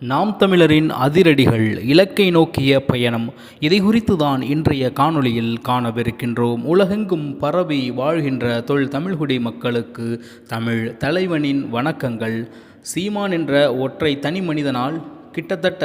நாம் தமிழரின் அதிரடிகள் இலக்கை நோக்கிய பயணம். இதை குறித்து தான் இன்றைய காணொளியில் காணவிருக்கின்றோம். உலகெங்கும் பரவி வாழ்கின்ற தொல் தமிழ்குடி மக்களுக்கு தமிழ் தலைவனின் வணக்கங்கள். சீமான் என்ற ஒற்றை தனி மனிதனால் கிட்டத்தட்ட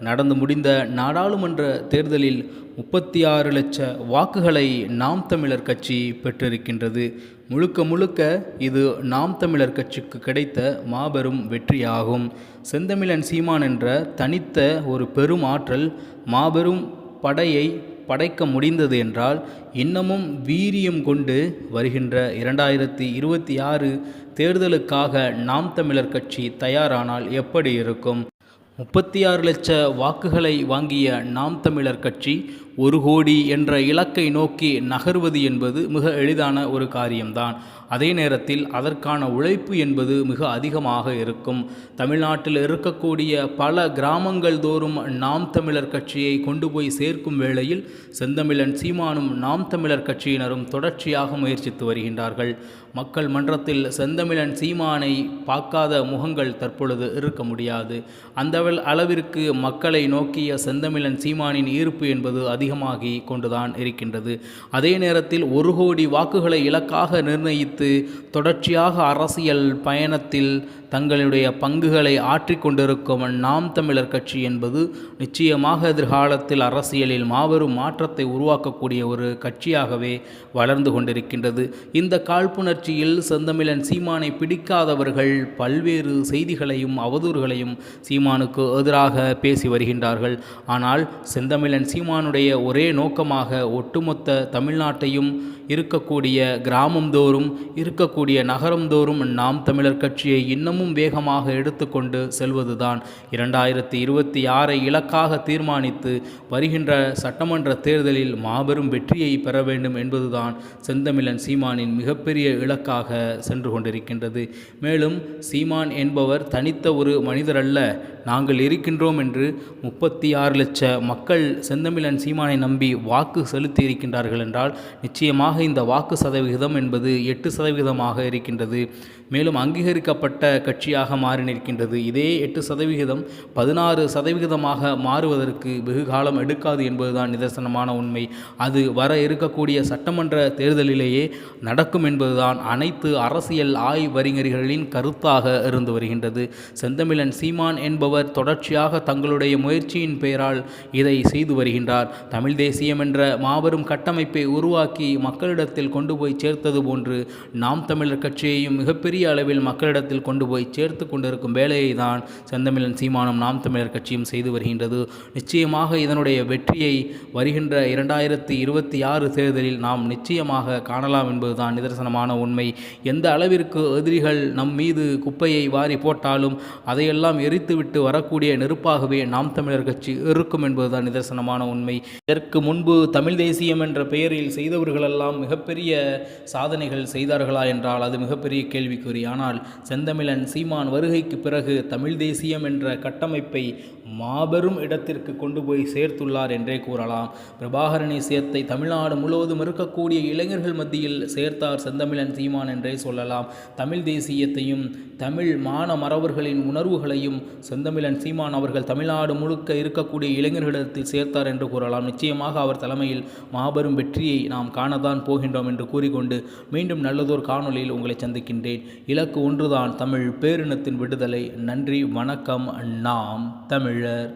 நடந்து முடிந்த நாடாளுமன்ற தேர்தலில் முப்பத்தி ஆறு லட்ச வாக்குகளை நாம் தமிழர் கட்சி பெற்றிருக்கின்றது. முழுக்க முழுக்க இது நாம் தமிழர் கட்சிக்கு கிடைத்த மாபெரும் வெற்றியாகும். செந்தமிழன் சீமான் என்ற தனித்த ஒரு பெரும் ஆற்றல் மாபெரும் படையை படைக்க முடிந்தது என்றால் இன்னமும் வீரியம் கொண்டு வருகின்ற இரண்டாயிரத்தி இருபத்தி ஆறு தேர்தலுக்காக நாம் தமிழர் கட்சி தயாரானால் எப்படி இருக்கும்? முப்பத்தி ஆறு லட்ச வாக்குகளை வாங்கிய நாம் தமிழர் கட்சி ஒரு கோடி என்ற இலக்கை நோக்கி நகர்வது என்பது மிக எளிதான ஒரு காரியம்தான். அதே நேரத்தில் அதற்கான உழைப்பு என்பது மிக அதிகமாக இருக்கும். தமிழ்நாட்டில் இருக்கக்கூடிய பல கிராமங்கள் தோறும் நாம் தமிழர் கட்சியை கொண்டு போய் சேர்க்கும் வேளையில் செந்தமிழன் சீமானும் நாம் தமிழர் கட்சியினரும் தொடர்ச்சியாக முயற்சித்து வருகின்றார்கள். மக்கள் மன்றத்தில் செந்தமிழன் சீமானை பார்க்காத முகங்கள் தற்பொழுது இருக்க முடியாது. அந்த அளவிற்கு மக்களை நோக்கிய செந்தமிழன் சீமானின் ஈர்ப்பு என்பது அதிகமாகி கொண்டுதான் இருக்கின்றது. அதே நேரத்தில் ஒரு கோடி வாக்குகளை இலக்காக நிர்ணயித்து தொடர்ச்சியாக அரசியல் பயணத்தில் தங்களுடைய பங்குகளை ஆற்றிக்கொண்டிருக்கும் நாம் தமிழர் கட்சி என்பது நிச்சயமாக எதிர்காலத்தில் அரசியலில் மாபெரும் மாற்றத்தை உருவாக்கக்கூடிய ஒரு கட்சியாகவே வளர்ந்து கொண்டிருக்கின்றது. இந்த காழ்ப்புணர்ச்சியில் செந்தமிழன் சீமானை பிடிக்காதவர்கள் பல்வேறு செய்திகளையும் அவதூறுகளையும் சீமானுக்கு எதிராக பேசி வருகின்றார்கள். ஆனால் செந்தமிழன் சீமானுடைய ஒரே நோக்கமாக ஒட்டுமொத்த தமிழ்நாட்டையும் இருக்கக்கூடிய கிராமந்தோறும் இருக்கக்கூடிய நகரந்தோறும் நாம் தமிழர் கட்சியை இன்னமும் வேகமாக எடுத்துக்கொண்டு செல்வதுதான். இரண்டாயிரத்தி இருபத்தி ஆறை இலக்காக தீர்மானித்து வருகின்ற சட்டமன்ற தேர்தலில் மாபெரும் வெற்றியை பெற வேண்டும் என்பதுதான் செந்தமிழன் சீமானின் மிகப்பெரிய இலக்காக சென்று கொண்டிருக்கின்றது. மேலும் சீமான் என்பவர் தனித்த ஒரு மனிதர் அல்ல நாங்கள் இருக்கின்றோம் என்று முப்பத்தி ஆறு லட்ச மக்கள் செந்தமிழன் சீமானை நம்பி வாக்கு செலுத்தி இருக்கின்றார்கள் என்றால் நிச்சயமாக இந்த வாக்கு சதவிகிதம் என்பது எட்டு சதவிகிதமாக இருக்கின்றது. மேலும் அங்கீகரிக்கப்பட்ட கட்சியாக மாறி நிற்கின்றது. இதே எட்டு சதவிகிதம் பதினாறு சதவிகிதமாக மாறுவதற்கு வெகு காலம் எடுக்காது என்பதுதான் நிதர்சனமான உண்மை. அது வர இருக்கக்கூடிய சட்டமன்ற தேர்தலிலேயே நடக்கும் என்பதுதான் அனைத்து அரசியல் ஆய்வறிஞர்களின் கருத்தாக இருந்து வருகின்றது. செந்தமிழன் சீமான் என்பவர் தொடர்ச்சியாக தங்களுடைய முயற்சியின் பெயரால் இதை செய்து வருகின்றார். தமிழ் தேசியம் என்ற மாபெரும் கட்டமைப்பை உருவாக்கி மக்கள் மக்களிடத்தில் கொண்டு போய் சேர்த்தது போன்று நாம் தமிழர் கட்சியையும் மிகப்பெரிய அளவில் மக்களிடத்தில் கொண்டு போய் சேர்த்து கொண்டிருக்கும் வேலையை தான் செந்தமிழன் சீமானும் நாம் தமிழர் கட்சியும் செய்து வருகின்றது. நிச்சயமாக இதனுடைய வெற்றியை வருகின்ற இரண்டாயிரத்தி இருபத்தி ஆறு தேர்தலில் நாம் நிச்சயமாக காணலாம் என்பதுதான் நிதர்சனமான உண்மை. எந்த அளவிற்கு எதிரிகள் நம் மீது குப்பையை வாரி போட்டாலும் அதையெல்லாம் எரித்துவிட்டு வரக்கூடிய நெருப்பாகவே நாம் தமிழர் கட்சி இருக்கும் என்பதுதான் நிதர்சனமான உண்மை. இதற்கு முன்பு தமிழ் தேசியம் என்ற பெயரில் செய்தவர்களெல்லாம் மிகப்பெரிய சாதனைகள் செய்தார்களா என்றால் அது மிகப்பெரிய கேள்விக்குறி. ஆனால் செந்தமிழன் சீமான் வருகைக்கு பிறகு தமிழ் தேசியம் என்ற கட்டமைப்பை மாபெரும் இடத்திற்கு கொண்டு போய் சேர்த்துள்ளார் என்றே கூறலாம். பிரபாகரனை சேர்த்தை தமிழ்நாடு முழுவதும் இருக்கக்கூடிய இளைஞர்கள் மத்தியில் சேர்த்தார் செந்தமிழன் சீமான் என்றே சொல்லலாம். தமிழ் தேசியத்தையும் தமிழ் மான மறவர்களின் உணர்வுகளையும் செந்தமிழன் சீமான் அவர்கள் தமிழ்நாடு முழுக்க இருக்கக்கூடிய இளைஞர்களிடத்தில் சேர்த்தார் என்று கூறலாம். நிச்சயமாக அவர் தலைமையில் மாபெரும் வெற்றியை நாம் காணத்தான் போகின்றோம் என்று கூறிக்கொண்டு மீண்டும் நல்லதோர் காணொலியில் உங்களை சந்திக்கின்றேன். இலக்கு ஒன்றுதான் தமிழ் பேரினத்தின் விடுதலை. நன்றி வணக்கம். நாம் தமிழ் தமிழர்